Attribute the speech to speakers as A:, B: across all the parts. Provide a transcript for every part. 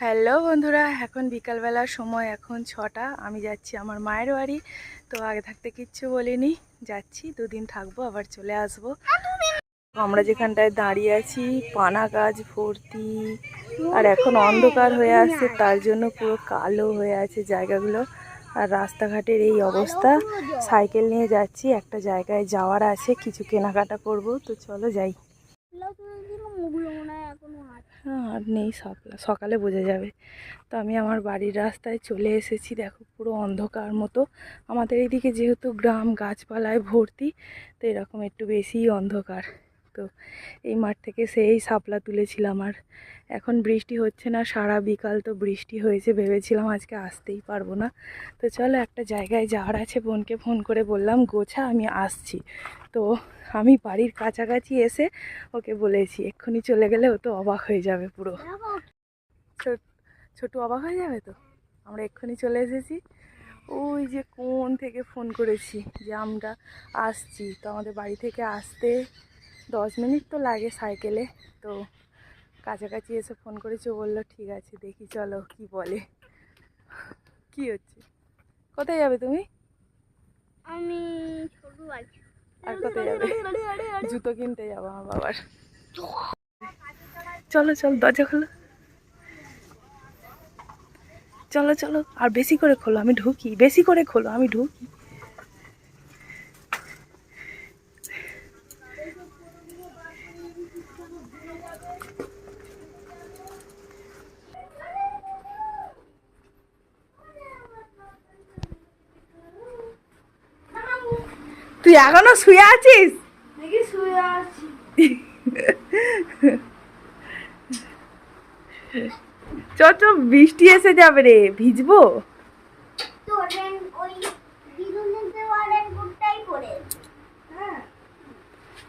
A: Hello বন্ধুরা, এখন বিকালবেলার সময়, এখন ছটা। আমি যাচ্ছি আমার মায়ের বাড়ি, তো আগে থাকতে কিচ্ছু বলিনি। যাচ্ছি, দুদিন থাকব, আবার চলে আসব। আমরা যেখানটায় দাঁড়িয়ে আছি, পানা গাছ ভর্তি, আর এখন অন্ধকার হয়ে আসছে, তার জন্য পুরো কালো হয়ে আছে জায়গাগুলো। আর রাস্তাঘাটের এই অবস্থা। সাইকেল নিয়ে যাচ্ছি, একটা জায়গায় যাওয়ার আছে, কিছু কেনাকাটা করব, তো চলো যাই। হ্যাঁ আর নেই সকালে সকালে বোঝা যাবে। তো আমি আমার বাড়ির রাস্তায় চলে এসেছি, দেখো পুরো অন্ধকার মতো। আমাদের এইদিকে যেহেতু গ্রাম, গাছপালায় ভর্তি, তো এরকম একটু বেশিই অন্ধকার। তো এই মাঠ থেকে সেই সাপলা তুলেছিলাম আর এখন বৃষ্টি হচ্ছে না, সারা বিকাল তো বৃষ্টি হয়েছে ভেবেছিলাম আজকে আসতেই পারব না। তো চলো একটা জায়গায় যাওয়ার আছে, বোনকে ফোন করে বললাম, গোছা, আমি আসছি। তো আমি বাড়ির কাছাকাছি এসে ওকে বলেছি, এক্ষুনি চলে গেলে ও তো অবাক হয়ে যাবে পুরো। ছোট- ছোটু অবাক হয়ে যাবে তো? আমরা এক্ষুনি চলে এসেছি। ওই যে কোন থেকে ফোন করেছি যে আমরা আসছি। তো আমাদের বাড়ি থেকে আসতে দশ মিনিট তো লাগে সাইকেলে। তো কাছাকাছি এসে ফোন করেছে ও বলল ঠিক আছে দেখি চলো কি বলে? কি হচ্ছে? কোথায় যাবে তুমি?
B: আমি
A: আর কোথায় যাবে? জুতো কিনতে যাব আমার বাবার। চলো চলো দরজা খোলো। চলো চলো আর বেশি করে খোলো আমি ঢুকি বেশি করে খোলো আমি ঢুকি। তুই এখনও শুয়ে আছিস? চ চ বৃষ্টি এসে যাবে রে ভিজবো?
B: পরে হ্যাঁ।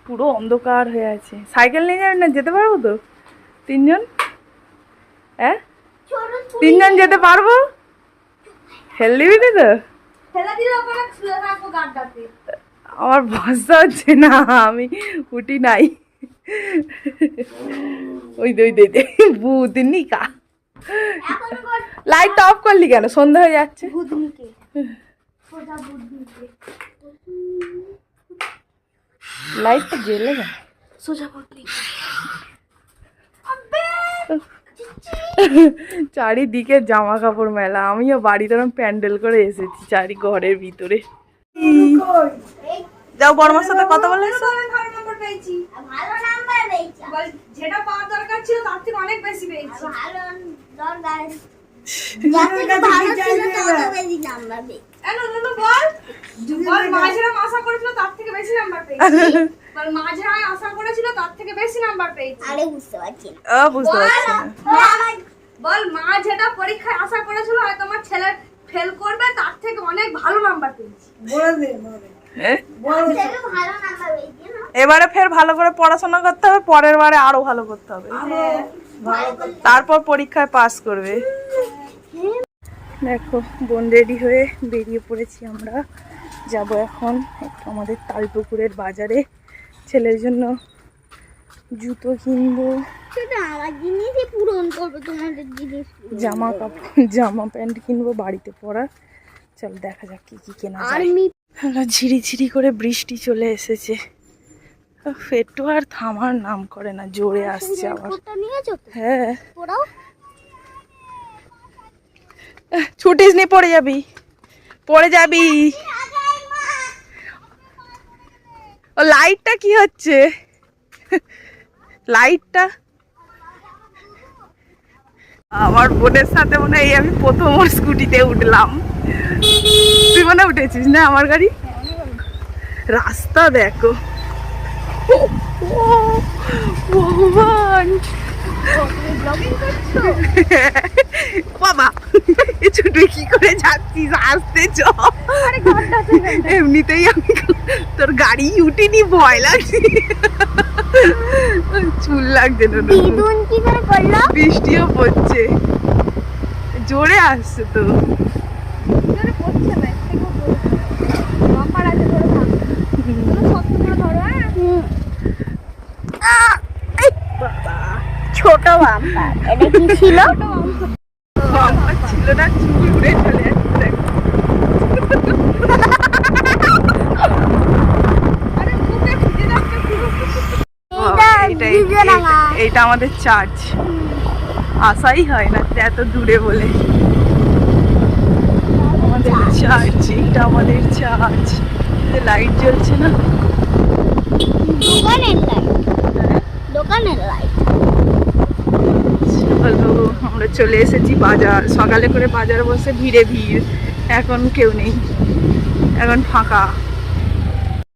A: পুরো অন্ধকার হয়ে আছে। সাইকেল নিয়ে যাবে না যেতে পারব তো? তিনজন? হ্যাঁ তিনজন যেতে পারব? হেল দিবি তো?
B: ফেলে দিলে ওখানে শুয়ে থাকব গাড্ডাতে
A: আমার ভরসা হচ্ছে না আমি উঠি নাই। ওই দই দই দে নিকা লাইট অফ করলি কেন? সন্ধ্যা হয়ে যাচ্ছে। লাইটটা জ্বেলে কেন
B: সোজা
A: চারিদিকে জামা কাপড় মেলা। আমিও বাড়িতে প্যান্ডেল করে এসেছি চারি ঘরের ভিতরে। যাও বড়মার সাথে কথা বলে এসো।
C: ভালো নম্বর পেয়েছি।
B: ভালো নাম্বার পেয়েছি।
C: বল যেটা পাওয়ার দরকার ছিল তার থেকে অনেক বেশি পেয়েছি।
B: ভালো দরকার
C: বল। বল আশা করেছিল তার থেকে বেশি নাম্বার পেয়েছি। বল আশা করেছিল তার থেকে বেশি নাম্বার পেয়েছি।
B: আরে বুঝতে পারছি না।
A: ও বুঝতে পারছি না।
C: মা- বল। মা যেটা পরীক্ষায় আশা করেছিল হয়তো আমার ছেলে ফেল করবে তার থেকে অনেক ভালো নাম্বার পেয়েছি।
A: হ্যাঁ?
B: না।
A: এবারে ফের ভালো করে পড়াশোনা করতে হবে পরের বারে আরও ভালো করতে হবে। তারপর পরীক্ষায় পাস করবে। দেখো বোন রেডি হয়ে বেরিয়ে পড়েছি আমরা। যাব এখন আমাদের তালপুকুরের বাজারে। ছেলের জন্য জুতো কিনবো।
B: সেটা আমার জিনিসই পূরণ করবে তোমাদের জিনিস।
A: জামা কাপড় জামা প্যান্ট কিনবো বাড়িতে পরার। চল দেখা যাক কি কি কেনা
B: আর্মি
A: ঝিরি ঝিরি করে বৃষ্টি চলে এসেছে। একটু আর থামার নাম করে না জোরে আসছে আবার। হ্যাঁ। ছুটিস নি পড়ে যাবি। পড়ে যাবি। ও লাইটটা কি হচ্ছে? লাইটটা আমার বোনের সাথে মনে হয় আমি প্রথম ওর স্কুটিতে উঠলাম। তুই মনে উঠেছিস না আমার গাড়ি? রাস্তা দেখো। ভগবান। বাবা এ ছোট কি করে যাচ্ছিস? আসতে চ। এমনিতেই আমি তোর গাড়ি উঠিনি ভয় লাগছে। চুল লাগছে বৃষ্টিও পড়ছে। জোরে আসছে তো।
B: হ্যাঁ? ছোট বাম্পার। এটা কি ছিল
A: না চুল উড়ে চলে যাচ্ছে দেখো।
C: আরে মুখে ভিজে যাচ্ছে পুরো।
A: বাবা, এইটা এইটা- এইটা আমাদের চার্চ আসাই হয় না এত দূরে বলে। আমাদের চার্চ এটা আমাদের চার্চ লাইট জ্বলছে না।
B: দোকানের লাইট দোকানের লাইট
A: চলো আমরা চলে এসেছি বাজার। সকালে করে বাজার বসে ভিড়ে ভিড়। এখন কেউ নেই। এখন ফাঁকা।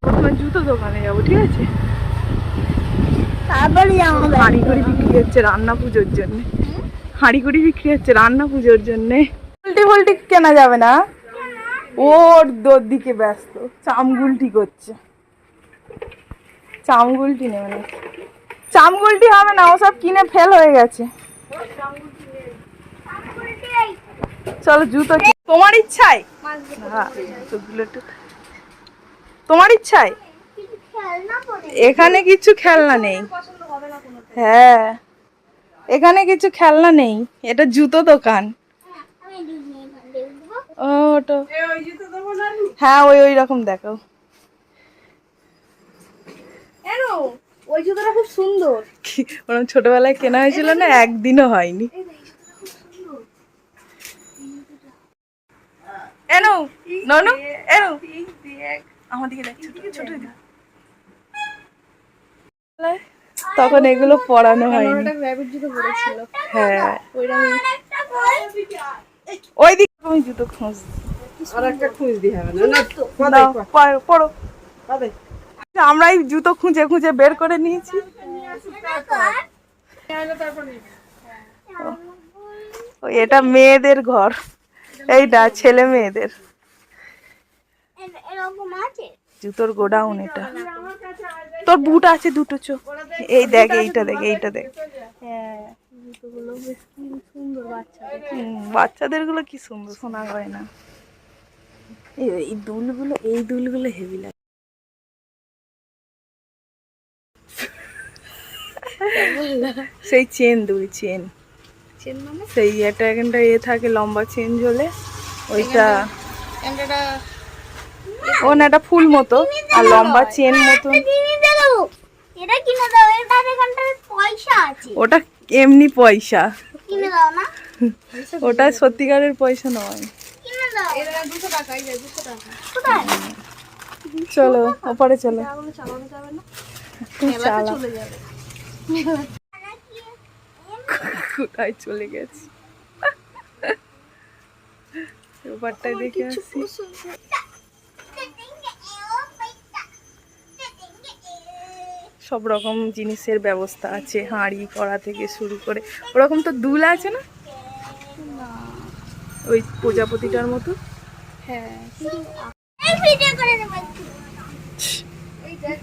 A: প্রথমে জুতো দোকানে যাব ঠিক আছে?
B: তারপরে আমাদের।
A: হাঁড়ি করে বিক্রি হচ্ছে রান্না পুজোর জন্য। হাঁড়ি করে বিক্রি হচ্ছে রান্না পুজোর জন্য। পোল্ট্রি পোল্ট্রি কেনা যাবে না। ওর দোর দিকে ব্যস্ত। চামগুলটি করছে। চামগুলটি নেবে না চামগুলটি হবে না ওসব কিনে ফেল হয়ে গেছে। চলো জুতো তোমার ইচ্ছায়? হ্যাঁ জুতোগুলো একটু তোমার ইচ্ছায়? এখানে কিছু খেলনা নেই। হ্যাঁ। এখানে কিছু খেলনা নেই। এটা জুতো দোকান। ও ওটা হ্যাঁ ওই ওই রকম দেখো।
C: ওই জুতোটা খুব সুন্দর।
A: ওরকম ছোটবেলায় কেনা হয়েছিল না? একদিনও হয়নি। এনো ননু এনো। আমার দিকে দেখ ছোট। তখন এগুলো পড়ানো হয়নি। হ্যাঁ। ওই দিকে আমি জুতো খুঁজ
D: আর একটা খুঁজ দিয়ে হবে না। না
A: দাও, পড়ো, পড়ো। আমরা এই জুতো খুঁজে খুঁজে বের করে নিয়েছি। ও, এটা মেয়েদের ঘর। এইটা ছেলে মেয়েদের।
B: এরকম আছে?
A: জুতোর গোডাউন এটা। তোর বুট আছে দুটো চো এই দেখ এইটা দেখ এইটা দেখ।
C: বাচ্চাদেরগুলো কি সুন্দর
A: শোনা হয় না এই দুলগুলো এই দুলগুলো হেভি লাগে। সেই চেন দুল চেন।
C: চেন মানে?
A: সেই একটা এখানটা এ থাকে লম্বা চেন ঝোলে। ওইটা ও না একটা ফুল মতো আর লম্বা চেন মতো
B: এটা কিনে দাও এটা পয়সা আছে।
A: ওটা এমনি পয়সা।
B: কিনে দাও না।
A: ওটা সত্যিকারের পয়সা নয়।
B: কিনে দাও।
C: এটা দুশো টাকা এই টাকা।
B: কোথায়?
A: চলো ওপারে চলো। কোথায় চলে গেছি? ওপারটায় দেখে আসি। সব রকম জিনিসের ব্যবস্থা আছে হাঁড়ি কড়া থেকে শুরু করে। ওরকম তো দুল আছে না? ওই প্রজাপতিটার মতো?
C: হ্যাঁ। কিন্তু
B: এই ভিডিও করে দেবো
C: এই দেখ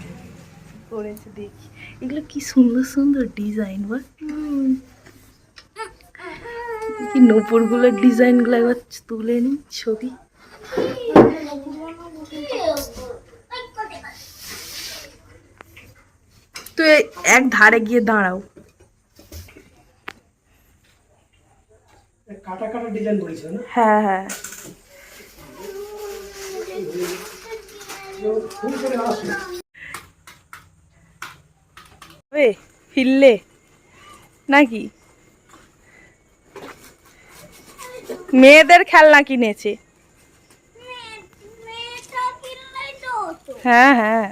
A: করেছে দেখি। এগুলো কি সুন্দর সুন্দর ডিজাইন বল কি নূপুরগুলোর ডিজাইনগুলো একবার তুলে নি ছবি। তুই এই এক ধারে গিয়ে দাঁড়াও।
D: কাটা কাটা ডিজাইন করেছিল না?
A: হ্যাঁ হ্যাঁ। ফিরলে? নাকি? মেয়েদের খেলনা কিনেছে।
B: তো
A: হ্যাঁ হ্যাঁ।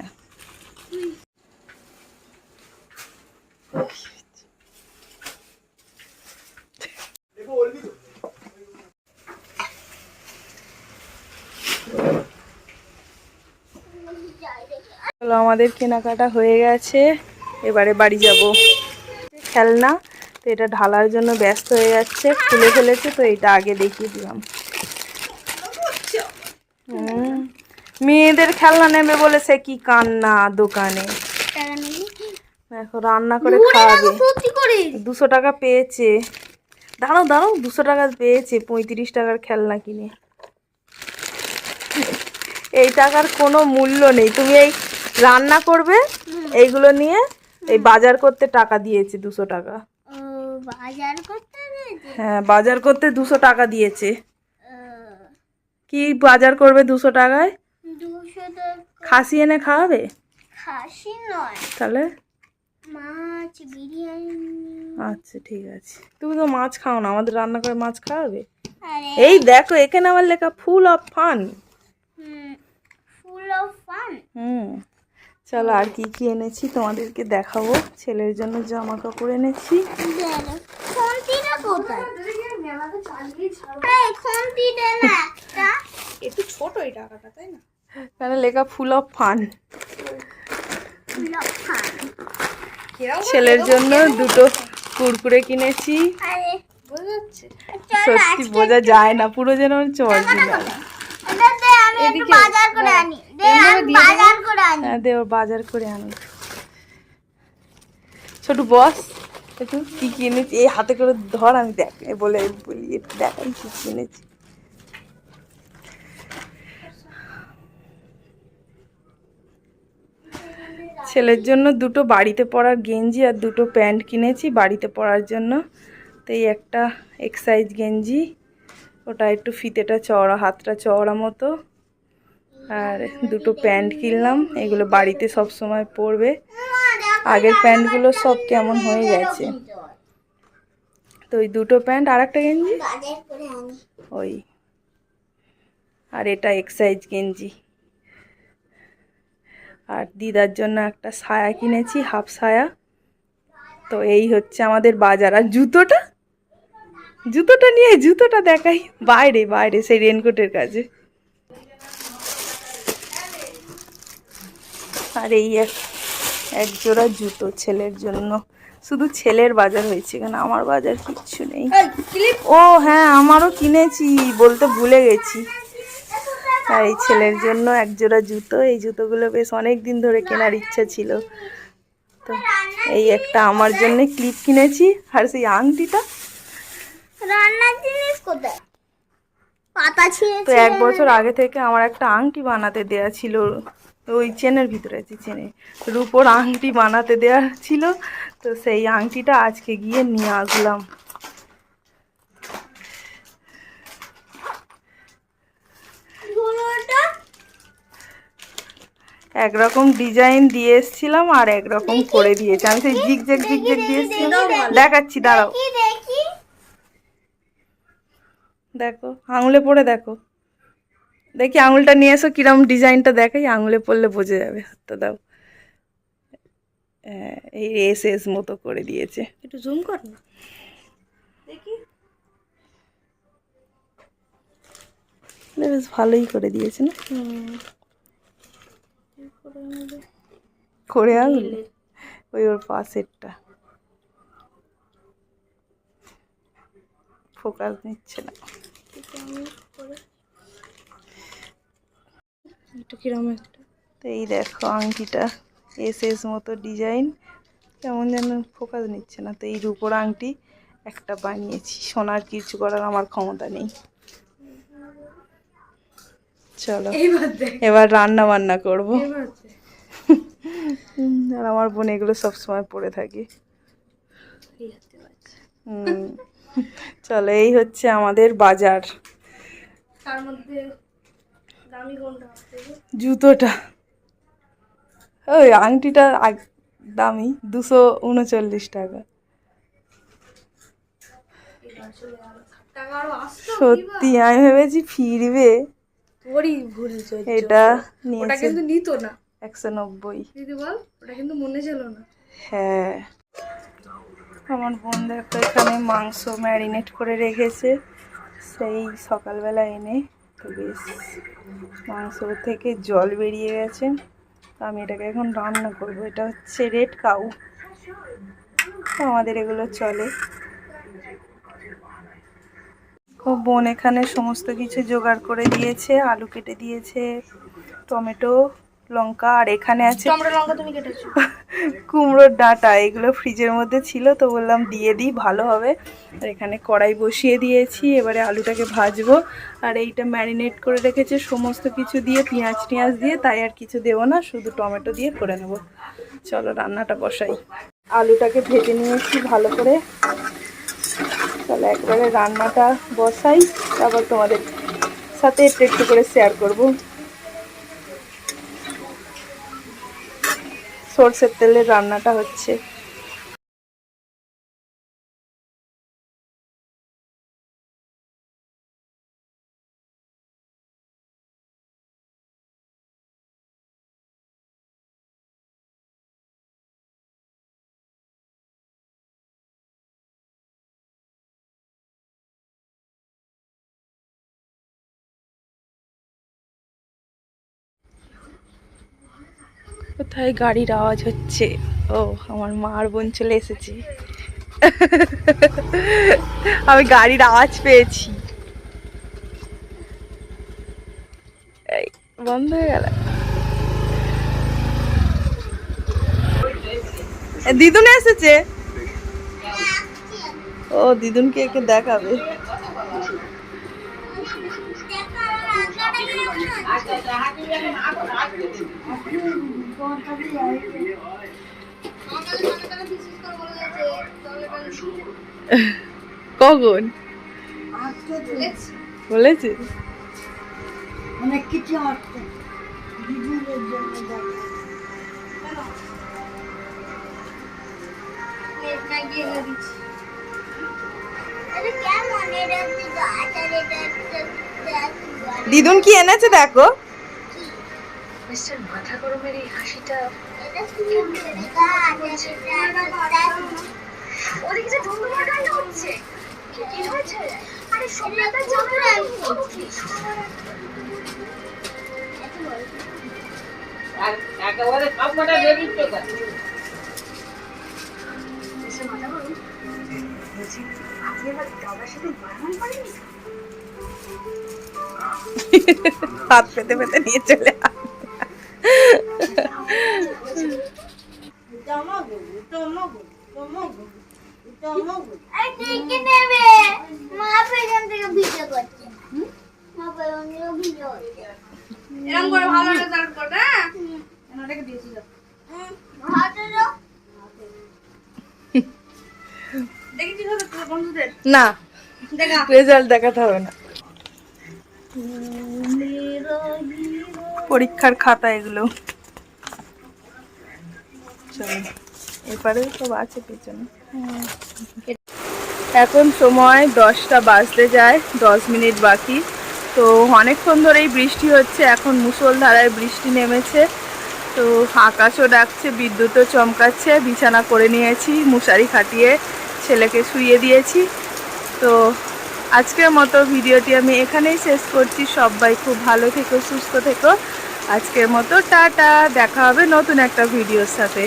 A: চলো, আমাদের কেনাকাটা হয়ে গেছে। এবারে বাড়ি যাব। খেলনা, তো এটা ঢালার জন্য ব্যস্ত হয়ে যাচ্ছে। খুলে ফেলেছে, তো এটা আগে দেখিয়ে দিলাম। মেয়েদের খেলনা নেবে বলে সে কি কান্না দোকানে। দেখো রান্না করে খাওয়াবে। দুশো টাকা পেয়েছে। দাঁড়াও দাঁড়াও দুশো টাকা পেয়েছে পঁয়ত্রিশ টাকার খেলনা কিনে। এই টাকার কোনো মূল্য নেই। তুমি এই রান্না করবে এইগুলো নিয়ে এই বাজার করতে টাকা দিয়েছে দুশো টাকা।
B: বাজার করতে
A: হ্যাঁ বাজার করতে দুশো টাকা দিয়েছে। কি বাজার করবে দুশো টাকায়? খাসি এনে খাওয়াবে?
B: খাসি নয়।
A: তাহলে?
B: মাছ বিরিয়ানি।
A: আচ্ছা ঠিক আছে। তুমি তো মাছ খাও না আমাদের রান্না করে মাছ খাওয়াবে? এই দেখো এখানে আমার লেখা full of fun
B: full of fun
A: hmm. চলো আর কি কি এনেছি তোমাদেরকে দেখাবো। ছেলের জন্য জামা কাপড় এনেছি।
B: একটা।
C: ছোট এই টাকাটা তাই না?
A: এখানে লেখা full of fun
B: full of fun
A: ছেলের জন্য দুটো কুরকুরে কিনেছি। সত্যি বোঝা যায় না পুরো যেন চল
B: এটাতে আমি একটু বাজার করে আনি। দে বাজার করে আনি।
A: হ্যাঁ ছোট বস একটু কি কি এনেছি এই হাতে করে ধর আমি দেখ বলে বলি একটু দেখাই কি কি ছেলের জন্য দুটো বাড়িতে পরার গেঞ্জি আর দুটো প্যান্ট কিনেছি বাড়িতে পরার জন্য। তো এই একটা এক্সাইজ গেঞ্জি, ওটা একটু ফিতেটা চওড়া, হাতটা চওড়া মতো। আর দুটো প্যান্ট কিনলাম, এগুলো বাড়িতে সব সময় পরবে। আগের প্যান্টগুলো সব কেমন হয়ে গেছে। তো ওই দুটো প্যান্ট আর একটা গেঞ্জি? ওই। আর এটা এক্সাইজ গেঞ্জি। আর দিদার জন্য একটা সায়া কিনেছি হাফ সায়া। তো এই হচ্ছে আমাদের বাজার। আর জুতোটা? জুতোটা নিয়ে জুতোটা দেখাই। বাইরে বাইরে সেই রেনকোটের কাছে। আর এই এক এক জোড়া জুতো ছেলের জন্য। শুধু ছেলের বাজার হয়েছে কেন আমার বাজার কিচ্ছু নেই। ও হ্যাঁ আমারও কিনেছি বলতে ভুলে গেছি। আর এই ছেলের জন্য এক জোড়া জুতো। এই জুতোগুলো বেশ অনেক দিন ধরে কেনার ইচ্ছা ছিল। তো এই একটা আমার জন্য ক্লিপ কিনেছি। আর সেই আংটিটা?
B: রান্নার জিনিস কোথায়? পাতা
A: তো এক বছর আগে থেকে আমার একটা আংটি বানাতে দেয়া ছিল। ওই চেনের ভিতরে আছে চেনে। রূপোর আংটি বানাতে দেয়া ছিল। তো সেই আংটিটা আজকে গিয়ে নিয়ে আসলাম। একরকম ডিজাইন দিয়ে এসেছিলাম আর একরকম করে দিয়েছে। আমি সেই জিগ জ্যাগ জিগ জ্যাগ দিয়ে এসেছিলাম। দেখাচ্ছি দাঁড়াও।
B: দেখো
A: আঙুলে পরে দেখো। দেখি আঙুলটা নিয়ে এসো কিরম ডিজাইনটা দেখাই আঙুলে পড়লে বোঝা যাবে। হাতটা দাও। হ্যাঁ, এই এস এস মতো করে দিয়েছে।
C: একটু জুম কর না। দেখি।
A: বেশ ভালোই করে দিয়েছে না? করে আঙুল ওই ওর পাশেরটা। ফোকাস নিচ্ছে না।
C: কিরম একটা?
A: তো এই দেখো আংটিটা এস এস মতো ডিজাইন। কেমন যেন ফোকাস নিচ্ছে না। তো এই রূপোর আংটি একটা বানিয়েছি। সোনার কিছু করার আমার ক্ষমতা নেই। চলো এবার রান্না বান্না করব। আর আমার বোন এগুলো সবসময় পরে থাকে। চলো এই হচ্ছে আমাদের বাজার।
C: তার মধ্যে দামি কোনটা
A: জুতোটা। ওই আংটিটা দামি দুশো উনচল্লিশ টাকা। সত্যি আমি ভেবেছি ফিরবে।
C: তোরই ভুল
A: এটা
C: ওটা কিন্তু নিত না।
A: একশো নব্বই।
C: দিদি বল ওটা কিন্তু মনে ছিল না।
A: হ্যাঁ। আমার বোন দেখো এখানে মাংস ম্যারিনেট করে রেখেছে। সেই সকালবেলা এনে বেশ মাংস থেকে জল বেরিয়ে গেছে। আমি এটাকে এখন রান্না করব। এটা হচ্ছে রেড কাউ। আমাদের এগুলো চলে। ও বোন এখানে সমস্ত কিছু জোগাড় করে দিয়েছে আলু কেটে দিয়েছে টমেটো লঙ্কা আর এখানে আছে
C: লঙ্কা তুমি কেটেছো।
A: কুমড়োর ডাঁটা এগুলো ফ্রিজের মধ্যে ছিল তো বললাম দিয়ে দিই ভালো হবে। আর এখানে কড়াই বসিয়ে দিয়েছি এবারে আলুটাকে ভাজবো। আর এইটা ম্যারিনেট করে রেখেছে সমস্ত কিছু দিয়ে পেঁয়াজ টিয়াজ দিয়ে তাই আর কিছু দেবো না শুধু টমেটো দিয়ে করে নেব। চলো রান্নাটা বসাই। আলুটাকে ভেজে নিয়েছি ভালো করে। তাহলে একবারে রান্নাটা বসাই, তারপর তোমাদের সাথে একটু একটু করে শেয়ার করব। সর্ষের তেলের রান্নাটা হচ্ছে। কোথায় গাড়ির আওয়াজ হচ্ছে? ও, আমার মা আর বোন চলে এসেছে। আমি গাড়ির আওয়াজ পেয়েছি। বন্ধ হয়ে গেল। দিদুন এসেছে? ও, দিদুনকে একে দেখাবে। কখন? বলেছে।
B: অনেক কিছু আসছে দিদিদের জন্য দেখো।
C: এনে দিচ্ছি
A: দিদুন কি এনেছে
C: ওদিকে যে ধুমধুমার কাণ্ড হচ্ছে কি হয়েছে? আরে সোমনাথ জামাই
D: একেবারে সব কটা বেরিয়ে গেছে
A: হাত পেতে পেতে নিয়ে চলে
C: এরকম করে ভালো রেজাল্ট করবে হ্যাঁ? এনাটাকে দিয়েছিল দেখেছিস তোর বন্ধুদের।
A: না
C: দেখা।
A: রেজাল্ট দেখাতে হবে না। পরীক্ষার খাতা এগুলো। চলো। এপারে সব আছে পেছনে। এখন সময় দশটা বাজতে যায়, দশ মিনিট বাকি। তো অনেকক্ষণ ধরেই বৃষ্টি হচ্ছে, এখন মুষলধারায় বৃষ্টি নেমেছে। তো আকাশও ডাকছে, বিদ্যুৎও চমকাচ্ছে, বিছানা করে নিয়েছি, মশারি খাটিয়ে ছেলেকে শুইয়ে দিয়েছি। তো আজকের মতো ভিডিওটি আমি এখানেই শেষ করছি। সবাই খুব ভালো থেকো, সুস্থ থেকো। আজকের মতো টাটা, দেখা হবে নতুন একটা ভিডিওর সাথে।